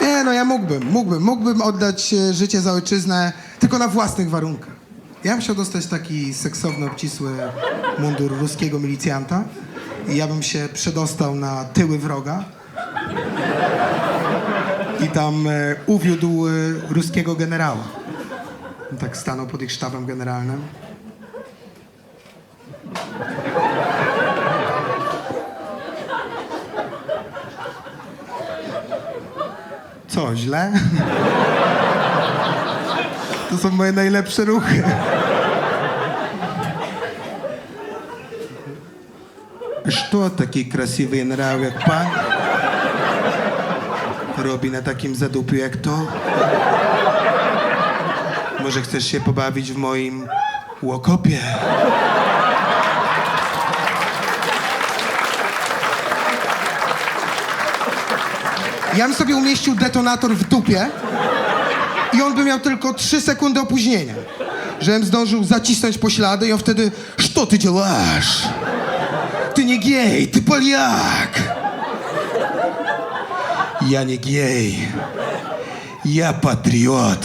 Nie, no ja mógłbym, mógłbym, mógłbym oddać e, życie za ojczyznę, tylko na własnych warunkach. Ja bym chciał dostać taki seksowny, obcisły mundur ruskiego milicjanta i ja bym się przedostał na tyły wroga i tam e, uwiódł e, ruskiego generała. Tak stanął pod ich sztabem generalnym. Co, źle? To są moje najlepsze ruchy. Что taki krasiwy generał jak pan robi na takim zadupiu jak to? Może chcesz się pobawić w moim łokopie? Ja bym sobie umieścił detonator w dupie i on by miał tylko 3 sekundy opóźnienia. Żebym zdążył zacisnąć poślady i on wtedy Co ty działasz? Ty nie gej, ty Poliak! Ja nie gej. Ja patriot.